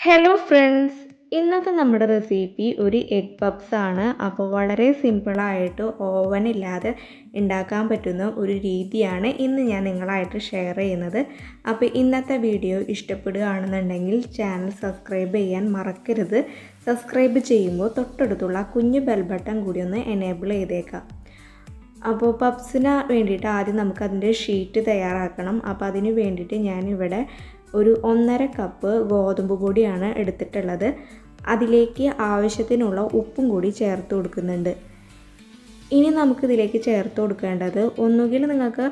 Hello friends ഇന്നത്തെ നമ്മുടെ recipe ഒരു എഗ് പപ്സ് ആണ്. അപ്പോൾ വളരെ സിമ്പിളായിട്ട് ഓവൻ ഇല്ലാതെ ഉണ്ടാക്കാൻ പറ്റുന്ന ഒരു രീതിയാണ് ഇന്ന് ഞാൻ നിങ്ങളായിട്ട് ഷെയർ ചെയ്യുന്നത്. അപ്പോൾ ഇന്നത്തെ വീഡിയോ ഇഷ്ടപ്പെടുകയാണെന്നുണ്ടെങ്കിൽ ചാനൽ സബ്സ്ക്രൈബ് ചെയ്യാൻ മറക്കരുത്. സബ്സ്ക്രൈബ് ചെയ്യുമ്പോൾ തൊട്ടടുത്തുള്ള കുഞ്ഞു ബെൽ ബട്ടൺ കൂടി ഒന്ന് എനേബിൾ ചെയ്തേക്കാം. അപ്പോൾ പപ്സിന് വേണ്ടിയിട്ട് ആദ്യം നമുക്ക് അതിന്റെ ഷീറ്റ് തയ്യാറാക്കണം. അപ്പോൾ അതിന് വേണ്ടിയിട്ട് ഞാനിവിടെ ഒരു ഒന്നര കപ്പ് ഗോതമ്പ് പൊടിയാണ് എടുത്തിട്ടുള്ളത്. അതിലേക്ക് ആവശ്യത്തിനുള്ള ഉപ്പും കൂടി ചേർത്ത് കൊടുക്കുന്നുണ്ട്. ഇനി നമുക്കിതിലേക്ക് ചേർത്ത് കൊടുക്കേണ്ടത് ഒന്നുകിൽ നിങ്ങൾക്ക്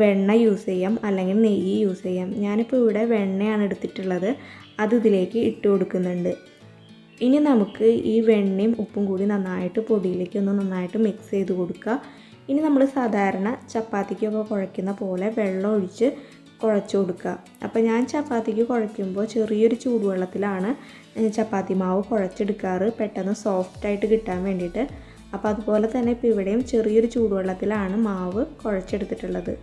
വെണ്ണ യൂസ് ചെയ്യാം അല്ലെങ്കിൽ നെയ്യ് യൂസ് ചെയ്യാം. ഞാനിപ്പോൾ ഇവിടെ വെണ്ണയാണ് എടുത്തിട്ടുള്ളത്. അത് ഇതിലേക്ക് ഇട്ട് കൊടുക്കുന്നുണ്ട്. ഇനി നമുക്ക് ഈ വെണ്ണയും ഉപ്പും കൂടി നന്നായിട്ട് പൊടിയിലേക്ക് ഒന്ന് നന്നായിട്ട് മിക്സ് ചെയ്ത് കൊടുക്കുക. ഇനി നമ്മൾ സാധാരണ ചപ്പാത്തിക്കൊക്കെ കുഴയ്ക്കുന്ന പോലെ വെള്ളം ഒഴിച്ച് കുഴച്ച് കൊടുക്കുക. അപ്പോൾ ഞാൻ ചപ്പാത്തിക്ക് കുഴയ്ക്കുമ്പോൾ ചെറിയൊരു ചൂടുവെള്ളത്തിലാണ് ചപ്പാത്തി മാവ് കുഴച്ചെടുക്കാറ്. പെട്ടെന്ന് സോഫ്റ്റായിട്ട് കിട്ടാൻ വേണ്ടിയിട്ട്. അപ്പോൾ അതുപോലെ തന്നെ ഇപ്പോൾ ഇവിടെയും ചെറിയൊരു ചൂടുവെള്ളത്തിലാണ് മാവ് കുഴച്ചെടുത്തിട്ടുള്ളത്.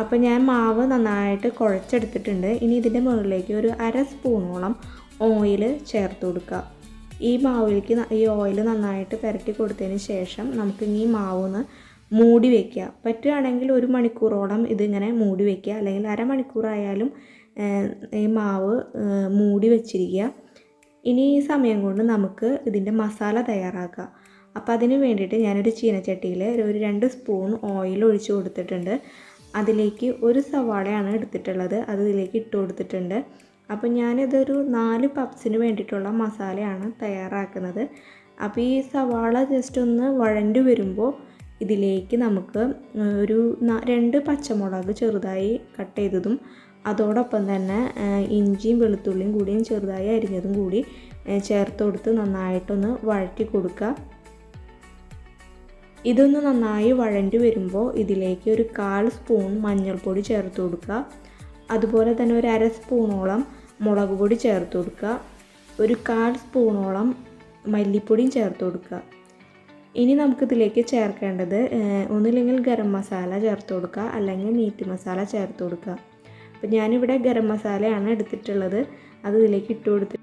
അപ്പോൾ ഞാൻ മാവ് നന്നായിട്ട് കുഴച്ചെടുത്തിട്ടുണ്ട്. ഇനി ഇതിന്റെ മുകളിലേക്ക് ഒരു അര സ്പൂണോളം ഓയിൽ ചേർത്ത് കൊടുക്കുക. ഈ മാവിലേക്ക് ഈ ഓയിൽ നന്നായിട്ട് പുരട്ടി കൊടുത്തതിന് ശേഷം നമുക്ക് ഈ മാവ് മൂടി വയ്ക്കുക പറ്റുകയാണെങ്കിൽ ഒരു മണിക്കൂറോളം ഇതിങ്ങനെ മൂടി വയ്ക്കുക അല്ലെങ്കിൽ അരമണിക്കൂറായാലും ഈ മാവ് മൂടി വെച്ചിരിക്കുക. ഇനി ഈ സമയം കൊണ്ട് നമുക്ക് ഇതിന്റെ മസാല തയ്യാറാക്കാം. അപ്പോൾ അതിന് വേണ്ടിയിട്ട് ഞാനൊരു ചീനച്ചട്ടിയിൽ ഒരു രണ്ട് സ്പൂൺ ഓയിൽ ഒഴിച്ച് കൊടുത്തിട്ടുണ്ട്. അതിലേക്ക് ഒരു സവാളയാണ് എടുത്തിട്ടുള്ളത്. അത് ഇതിലേക്ക് ഇട്ട് കൊടുത്തിട്ടുണ്ട്. അപ്പോൾ ഞാനിതൊരു നാല് പപ്സിന് വേണ്ടിയിട്ടുള്ള മസാലയാണ് തയ്യാറാക്കുന്നത്. അപ്പോൾ ഈ സവാള ജസ്റ്റ് ഒന്ന് വഴണ്ടു വരുമ്പോൾ ഇതിലേക്ക് നമുക്ക് ഒരു രണ്ട് പച്ചമുളക് ചെറുതായി കട്ട് ചെയ്തതും അതോടൊപ്പം തന്നെ ഇഞ്ചിയും വെളുത്തുള്ളിയും കൂടിയും ചെറുതായി അരിഞ്ഞതും കൂടി ചേർത്ത് കൊടുത്ത് നന്നായിട്ടൊന്ന് വഴറ്റി കൊടുക്കുക ഇതൊന്ന് നന്നായി വഴണ്ടി വരുമ്പോൾ ഇതിലേക്ക് ഒരു കാൽ സ്പൂൺ മഞ്ഞൾപ്പൊടി ചേർത്ത് കൊടുക്കുക അതുപോലെ തന്നെ ഒരു അര സ്പൂണോളം മുളക് പൊടി ചേർത്ത് കൊടുക്കുക ഒരു കാൽ സ്പൂണോളം മല്ലിപ്പൊടിയും ചേർത്ത് കൊടുക്കുക ഇനി നമുക്കിതിലേക്ക് ചേർക്കേണ്ടത് ഒന്നുമില്ലെങ്കിൽ ഗരം മസാല ചേർത്ത് കൊടുക്കുക അല്ലെങ്കിൽ മീറ്റ് മസാല ചേർത്ത് കൊടുക്കുക. അപ്പോൾ ഞാനിവിടെ ഗരം മസാലയാണ് എടുത്തിട്ടുള്ളത്. അത് ഇതിലേക്ക് ഇട്ട് കൊടുത്ത്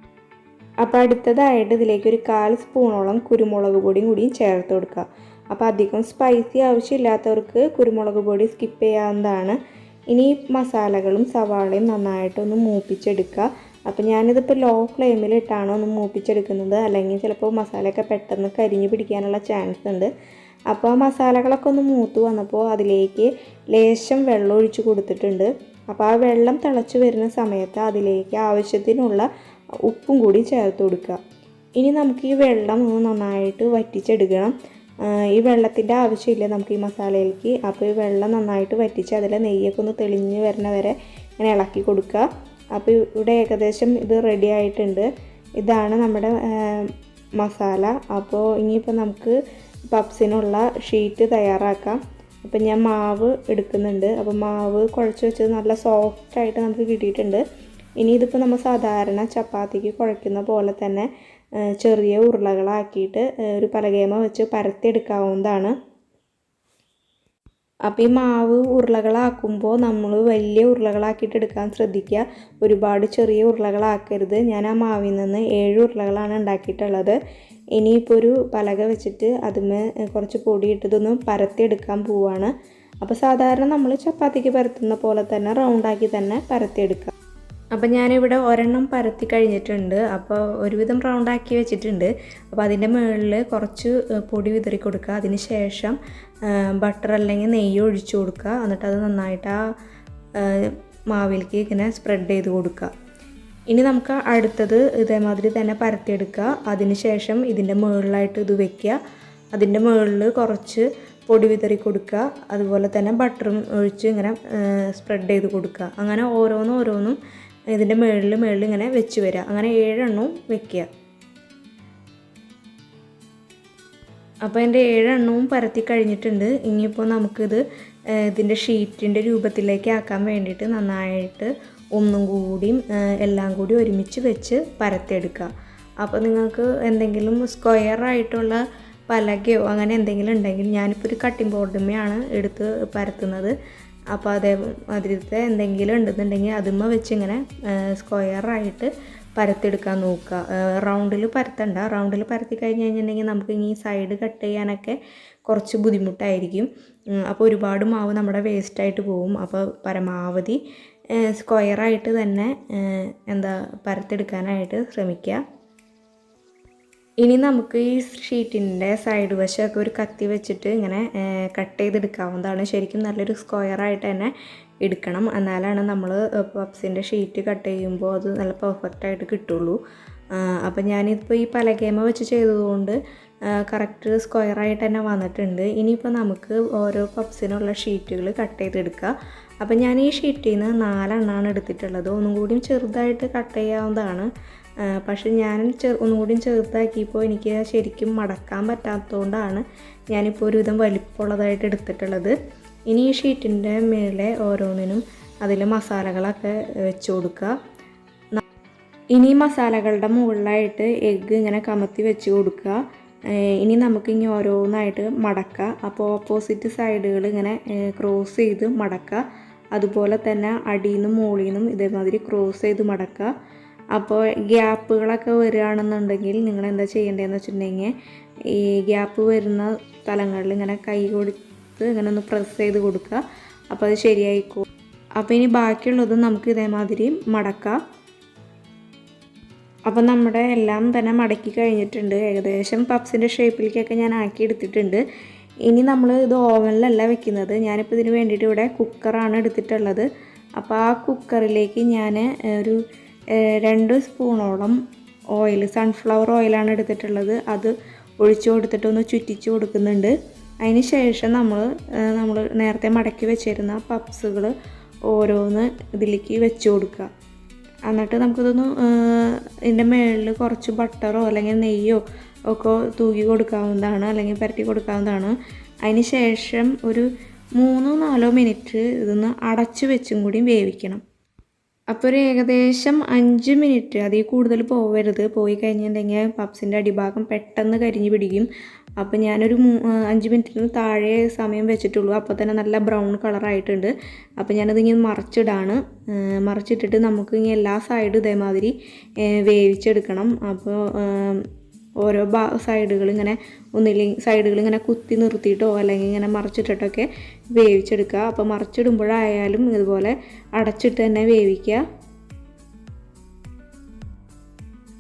അപ്പോൾ അടുത്തതായിട്ട് ഇതിലേക്ക് ഒരു കാൽ സ്പൂണോളം കുരുമുളക് പൊടിയും കൂടിയും ചേർത്ത് കൊടുക്കുക. അപ്പോൾ അധികം സ്പൈസി ആവശ്യമില്ലാത്തവർക്ക് കുരുമുളക് പൊടി സ്കിപ്പ് ചെയ്യാവുന്നതാണ്. ഇനി മസാലകളും സവാളയും നന്നായിട്ടൊന്ന് മൂപ്പിച്ചെടുക്കുക. അപ്പോൾ ഞാനിതിപ്പോൾ ലോ ഫ്ലെയിമിലിട്ടാണ് ഒന്ന് മൂപ്പിച്ചെടുക്കുന്നത്. അല്ലെങ്കിൽ ചിലപ്പോൾ മസാലയൊക്കെ പെട്ടെന്ന് കരിഞ്ഞു പിടിക്കാനുള്ള ചാൻസ് ഉണ്ട്. അപ്പോൾ ആ മസാലകളൊക്കെ ഒന്ന് മൂത്ത് വന്നപ്പോൾ അതിലേക്ക് ലേശം വെള്ളം ഒഴിച്ച് കൊടുത്തിട്ടുണ്ട്. അപ്പോൾ ആ വെള്ളം തിളച്ച് വരുന്ന സമയത്ത് അതിലേക്ക് ആവശ്യത്തിനുള്ള ഉപ്പും കൂടി ചേർത്ത് കൊടുക്കുക. ഇനി നമുക്ക് ഈ വെള്ളം ഒന്ന് നന്നായിട്ട് വറ്റിച്ചെടുക്കണം. ഈ വെള്ളത്തിന്റെ ആവശ്യമില്ല നമുക്ക് ഈ മസാലയിലേക്ക്. അപ്പോൾ ഈ വെള്ളം നന്നായിട്ട് വറ്റിച്ച് അതിലെ നെയ്യൊക്കെ ഒന്ന് തെളിഞ്ഞ് വരുന്ന വരെ ഇങ്ങനെ ഇളക്കി കൊടുക്കുക. അപ്പോൾ ഇവിടെ ഏകദേശം ഇത് റെഡി ആയിട്ടുണ്ട്. ഇതാണ് നമ്മുടെ മസാല. അപ്പോൾ ഇനിയിപ്പോൾ നമുക്ക് പപ്സിനുള്ള ഷീറ്റ് തയ്യാറാക്കാം. അപ്പോൾ ഞാൻ മാവ് എടുക്കുന്നുണ്ട്. അപ്പോൾ മാവ് കുഴച്ച് വെച്ചത് നല്ല സോഫ്റ്റായിട്ട് നമുക്ക് കിട്ടിയിട്ടുണ്ട്. ഇനി ഇതിപ്പോൾ നമ്മൾ സാധാരണ ചപ്പാത്തിക്ക് കുഴയ്ക്കുന്ന പോലെ തന്നെ ചെറിയ ഉരുളകളാക്കിയിട്ട് ഒരു പലകേമ വെച്ച് പരത്തിയെടുക്കാവുന്നതാണ്. അപ്പോൾ ഈ മാവ് ഉരുളകളാക്കുമ്പോൾ നമ്മൾ വലിയ ഉരുളകളാക്കിയിട്ട് എടുക്കാൻ ശ്രദ്ധിക്കുക ഒരുപാട് ചെറിയ ഉരുളകളാക്കരുത്. ഞാൻ ആ മാവിൽ നിന്ന് ഏഴ് ഉരുളകളാണ് ഉണ്ടാക്കിയിട്ടുള്ളത്. ഇനിയിപ്പോൾ ഒരു പലക വെച്ചിട്ട് അതിന് കുറച്ച് പൊടി പരത്തി പരത്തിയെടുക്കാൻ പോവാണ്. അപ്പോൾ സാധാരണ നമ്മൾ ചപ്പാത്തിക്ക് പരത്തുന്ന പോലെ തന്നെ റൗണ്ടാക്കി തന്നെ പരത്തിയെടുക്കുക അപ്പോൾ ഞാനിവിടെ ഒരെണ്ണം പരത്തി കഴിഞ്ഞിട്ടുണ്ട്. അപ്പോൾ ഒരുവിധം റൗണ്ടാക്കി വെച്ചിട്ടുണ്ട്. അപ്പോൾ അതിന്റെ മുകളിൽ കുറച്ച് പൊടി വിതറി കൊടുക്കുക. അതിന് ശേഷം ബട്ടർ അല്ലെങ്കിൽ നെയ്യ് ഒഴിച്ചു കൊടുക്കുക. എന്നിട്ട് അത് നന്നായിട്ട് ആ മാവിലേക്ക് ഇങ്ങനെ സ്പ്രെഡ് ചെയ്ത് കൊടുക്കുക. ഇനി നമുക്ക് അടുത്തത് ഇതേമാതിരി തന്നെ പരത്തിയെടുക്കുക. അതിന് ശേഷം ഇതിന്റെ മുകളിലായിട്ട് ഇത് വെക്കുക. അതിന്റെ മുകളിൽ കുറച്ച് പൊടി വിതറി കൊടുക്കുക. അതുപോലെ തന്നെ ബട്ടറും ഒഴിച്ച് ഇങ്ങനെ സ്പ്രെഡ് ചെയ്ത് കൊടുക്കുക. അങ്ങനെ ഓരോന്നും ഓരോന്നും ഇതിന്റെ മുകളിൽ മുകളിൽ ഇങ്ങനെ വെച്ച് വരിക അങ്ങനെ ഏഴെണ്ണവും വെക്കുക. അപ്പോൾ എന്റെ ഏഴെണ്ണവും പരത്തി കഴിഞ്ഞിട്ടുണ്ട്. ഇനിയിപ്പോൾ നമുക്കിത് ഇതിന്റെ ഷീറ്റിന്റെ രൂപത്തിലേക്ക് ആക്കാൻ വേണ്ടിയിട്ട് നന്നായിട്ട് ഒന്നും കൂടിയും എല്ലാം കൂടി ഒരുമിച്ച് വെച്ച് പരത്തിയെടുക്കുക. അപ്പോൾ നിങ്ങൾക്ക് എന്തെങ്കിലും സ്ക്വയർ ആയിട്ടുള്ള പലകയോ അങ്ങനെ എന്തെങ്കിലും ഉണ്ടെങ്കിൽ ഞാനിപ്പോൾ ഒരു കട്ടിംഗ് ബോർഡുമ്മയാണ് എടുത്ത് പരത്തുന്നത്. അപ്പോൾ അതേമാതിരിത്തെ എന്തെങ്കിലും ഉണ്ടെന്നുണ്ടെങ്കിൽ അതുമ്മ വെച്ച് ഇങ്ങനെ സ്ക്വയറായിട്ട് പരത്തെടുക്കാൻ നോക്കുക. റൗണ്ടിൽ പരത്തണ്ട. റൗണ്ടിൽ പരത്തി കഴിഞ്ഞ് കഴിഞ്ഞിട്ടുണ്ടെങ്കിൽ നമുക്ക് ഇനി സൈഡ് കട്ട് ചെയ്യാനൊക്കെ കുറച്ച് ബുദ്ധിമുട്ടായിരിക്കും. അപ്പോൾ ഒരുപാട് മാവ് നമ്മുടെ വേസ്റ്റായിട്ട് പോകും. അപ്പോൾ പരമാവധി സ്ക്വയറായിട്ട് തന്നെ എന്താ പരത്തെടുക്കാനായിട്ട് ശ്രമിക്കുക. ഇനി നമുക്ക് ഈ ഷീറ്റിന്റെ സൈഡ് വശമൊക്കെ ഒരു കത്തി വെച്ചിട്ട് ഇങ്ങനെ കട്ട് ചെയ്തെടുക്കാവുന്നതാണ്. ശരിക്കും നല്ലൊരു സ്ക്വയറായിട്ട് തന്നെ എടുക്കണം. എന്നാലാണ് നമ്മൾ പപ്സിന്റെ ഷീറ്റ് കട്ട് ചെയ്യുമ്പോൾ അത് നല്ല പെർഫെക്റ്റ് ആയിട്ട് കിട്ടുള്ളൂ. അപ്പം ഞാനിപ്പോൾ ഈ പലകേമ വെച്ച് ചെയ്തതുകൊണ്ട് കറക്റ്റ് സ്ക്വയറായിട്ട് തന്നെ വന്നിട്ടുണ്ട്. ഇനിയിപ്പോൾ നമുക്ക് ഓരോ പപ്സിനുള്ള ഷീറ്റുകൾ കട്ട് ചെയ്തെടുക്കുക അപ്പം ഞാൻ ഈ ഷീറ്റിൽ നിന്ന് നാലെണ്ണമാണ് എടുത്തിട്ടുള്ളത്. ഒന്നും കൂടിയും ചെറുതായിട്ട് കട്ട് ചെയ്യാവുന്നതാണ്. പക്ഷെ ഞാൻ ചെ ഒന്നുകൂടി ചെറുതാക്കിയപ്പോൾ എനിക്ക് ശരിക്കും മടക്കാൻ പറ്റാത്തതുകൊണ്ടാണ് ഞാനിപ്പോൾ ഒരുവിധം വലിപ്പമുള്ളതായിട്ട് എടുത്തിട്ടുള്ളത്. ഇനി ഈ ഷീറ്റിന്റെ മേലെ ഓരോന്നിനും അതിൽ മസാലകളൊക്കെ വെച്ച് കൊടുക്കുക. ഇനി മസാലകളുടെ മുകളിലായിട്ട് എഗ്ഗ് ഇങ്ങനെ കമത്തി വെച്ച് കൊടുക്കുക. ഇനി നമുക്ക് ഇനി ഓരോന്നായിട്ട് മടക്കുക. അപ്പോൾ ഓപ്പോസിറ്റ് സൈഡുകൾ ഇങ്ങനെ ക്രോസ് ചെയ്ത് മടക്കുക. അതുപോലെ തന്നെ അടിയിൽ നിന്നും മുകളിൽ നിന്നും ഇതേമാതിരി ക്രോസ് ചെയ്ത് മടക്കുക. അപ്പോൾ ഗ്യാപ്പുകളൊക്കെ വരികയാണെന്നുണ്ടെങ്കിൽ നിങ്ങൾ എന്താ ചെയ്യേണ്ടതെന്ന് വെച്ചിട്ടുണ്ടെങ്കിൽ ഈ ഗ്യാപ്പ് വരുന്ന സ്ഥലങ്ങളിൽ ഇങ്ങനെ കൈ കൊടുത്ത് ഇങ്ങനെ ഒന്ന് പ്രസ് ചെയ്ത് കൊടുക്കുക. അപ്പോൾ അത് ശരിയായിക്കോ. അപ്പോൾ ഇനി ബാക്കിയുള്ളത് നമുക്ക് ഇതേമാതിരി മടക്കാം. അപ്പോൾ നമ്മുടെ എല്ലാം തന്നെ മടക്കി കഴിഞ്ഞിട്ടുണ്ട്. ഏകദേശം പപ്സിന്റെ ഷേപ്പിലേക്കൊക്കെ ഞാൻ ആക്കി എടുത്തിട്ടുണ്ട്. ഇനി നമ്മൾ ഇത് ഓവനിലല്ല വെക്കുന്നത്. ഞാനിപ്പോൾ ഇതിന് വേണ്ടിയിട്ട് ഇവിടെ കുക്കറാണ് എടുത്തിട്ടുള്ളത്. അപ്പോൾ ആ കുക്കറിലേക്ക് ഞാൻ ഒരു രണ്ട് സ്പൂണോളം ഓയിൽ സൺഫ്ലവർ ഓയിലാണ് എടുത്തിട്ടുള്ളത്. അത് ഒഴിച്ചു കൊടുത്തിട്ട് ഒന്ന് ചുറ്റിച്ച് കൊടുക്കുന്നുണ്ട്. അതിന് ശേഷം നമ്മൾ നമ്മൾ നേരത്തെ മടക്കി വെച്ചിരുന്ന പപ്സുകൾ ഓരോന്ന് ഇതിലേക്ക് വെച്ച് കൊടുക്കുക. എന്നിട്ട് നമുക്കിതൊന്ന് ഇതിന്റെ മുകളിൽ കുറച്ച് ബട്ടറോ അല്ലെങ്കിൽ നെയ്യോ ഒക്കെ തൂക്കി കൊടുക്കാവുന്നതാണ് അല്ലെങ്കിൽ പുരട്ടി കൊടുക്കാവുന്നതാണ്. അതിന് ശേഷം ഒരു മൂന്നോ നാലോ മിനിറ്റ് ഇതൊന്ന് അടച്ചു വെച്ചും കൂടി വേവിക്കണം. അപ്പോൾ ഒരു ഏകദേശം അഞ്ച് മിനിറ്റ് അതിൽ കൂടുതൽ പോവരുത്. പോയി കഴിഞ്ഞിട്ടുണ്ടെങ്കിൽ പപ്സിന്റെ അടിഭാഗം പെട്ടെന്ന് കരിഞ്ഞു പിടിക്കും. അപ്പോൾ ഞാനൊരു അഞ്ച് മിനിറ്റിന് താഴെ സമയം വെച്ചിട്ടുള്ളൂ. അപ്പോൾ തന്നെ നല്ല ബ്രൗൺ കളറായിട്ടുണ്ട്. അപ്പോൾ ഞാനത് ഇങ്ങനെ മറിച്ചിടാണ്. മറിച്ചിട്ടിട്ട് നമുക്ക് ഇനി എല്ലാ സൈഡും ഇതേമാതിരി വേവിച്ചെടുക്കണം. അപ്പോൾ ഓരോ ഭാ സൈഡുകൾ ഇങ്ങനെ ഒന്നില്ലെങ്കിൽ സൈഡുകൾ ഇങ്ങനെ കുത്തി നിർത്തിയിട്ടോ അല്ലെങ്കിൽ ഇങ്ങനെ മറിച്ചിട്ടിട്ടൊക്കെ വേവിച്ചെടുക്കുക. അപ്പോൾ മറിച്ചിടുമ്പോഴായാലും ഇതുപോലെ അടച്ചിട്ട് തന്നെ വേവിക്കുക.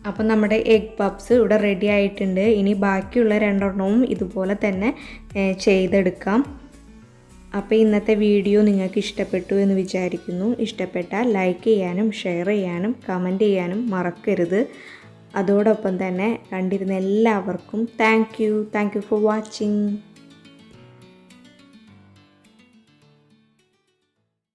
അപ്പം നമ്മുടെ എഗ് പപ്സ് ഇവിടെ റെഡി ആയിട്ടുണ്ട്. ഇനി ബാക്കിയുള്ള രണ്ടെണ്ണവും ഇതുപോലെ തന്നെ ചെയ്തെടുക്കാം. അപ്പോൾ ഇന്നത്തെ വീഡിയോ നിങ്ങൾക്ക് ഇഷ്ടപ്പെട്ടു എന്ന് വിചാരിക്കുന്നു. ഇഷ്ടപ്പെട്ടാൽ ലൈക്ക് ചെയ്യാനും ഷെയർ ചെയ്യാനും കമന്റ് ചെയ്യാനും മറക്കരുത്. അതോടൊപ്പം തന്നെ കണ്ടിരുന്ന എല്ലാവർക്കും thank you thank you for watching